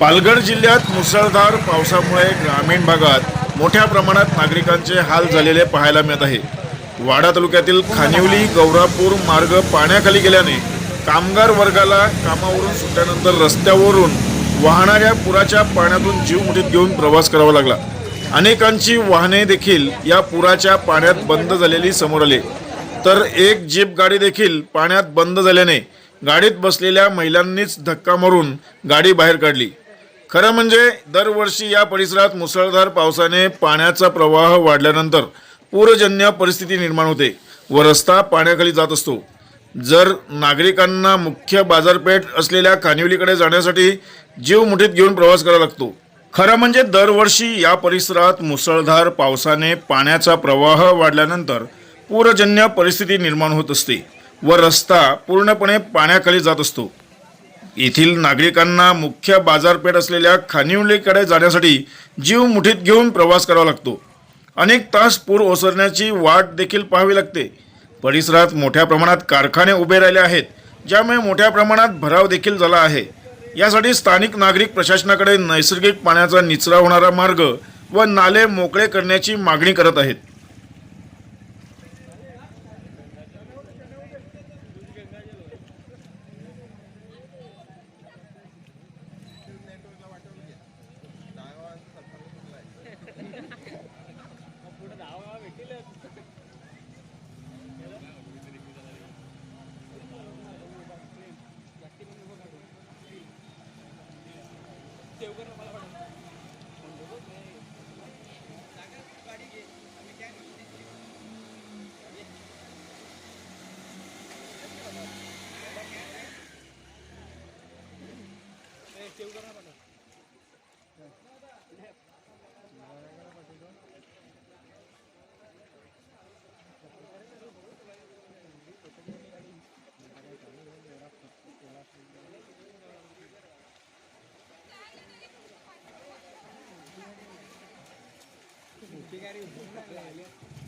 पालघर जिल्ह्यात मुसळधार पावसामुळे ग्रामीण भागात मोठ्या प्रमाणात नागरिकांचे हाल झालेले पाहायला मिळत आहे. वाडा तालुक्यातील खानिवली गौरापूर मार्ग पाण्याखाली गेल्याने कामगार वर्गाला कामावरून सुटल्यानंतर रस्त्यावरून वाहणाऱ्या पुराच्या पाण्यातून जीव मुठीत घेऊन प्रवास करावा लागला. अनेकांची वाहने देखील या पुराच्या पाण्यात बंद झालेली समोर आली. तर एक जीप गाडी देखील पाण्यात बंद झाल्याने गाडीत बसलेल्या महिलांनीच धक्का मारून गाडी बाहेर काढली. खरं म्हणजे दरवर्षी या परिसरात मुसळधार पावसाने पाण्याचा प्रवाह वाढल्यानंतर पूरजन्य परिस्थिती निर्माण होते. व रस्ता पाण्याखाली जात असतो. जर नागरिकांना मुख्य बाजारपेठ असलेल्या खानिवलीकडे जाण्यासाठी जीव मुठीत घेऊन प्रवास करावा लागतो. खरं म्हणजे दरवर्षी या परिसरात मुसळधार पावसाने पाण्याचा प्रवाह वाढल्यानंतर पूरजन्य परिस्थिती निर्माण होत असते. व रस्ता पूर्णपणे पाण्याखाली जात असतो. येथील नागरिकांना मुख्य बाजारपेठ असलेल्या खानिवलीकडे जाण्यासाठी जीव मुठीत घेऊन प्रवास करावा लागतो. अनेक तास पूर ओसरण्याची वाट देखील पाहावी लागते. परिसरात मोठ्या प्रमाणात कारखाने उभे राहिले आहेत ज्यामुळे मोठ्या प्रमाणात भराव देखील झाला आहे. यासाठी स्थानिक नागरिक प्रशासनाकडे नैसर्गिक पाण्याचा निचरा होणारा मार्ग व नाले मोकळे करण्याची मागणी करत आहेत. देवकर मला वाटत. गाडी घे आम्ही काय देवकर मला spiegare un po' meglio.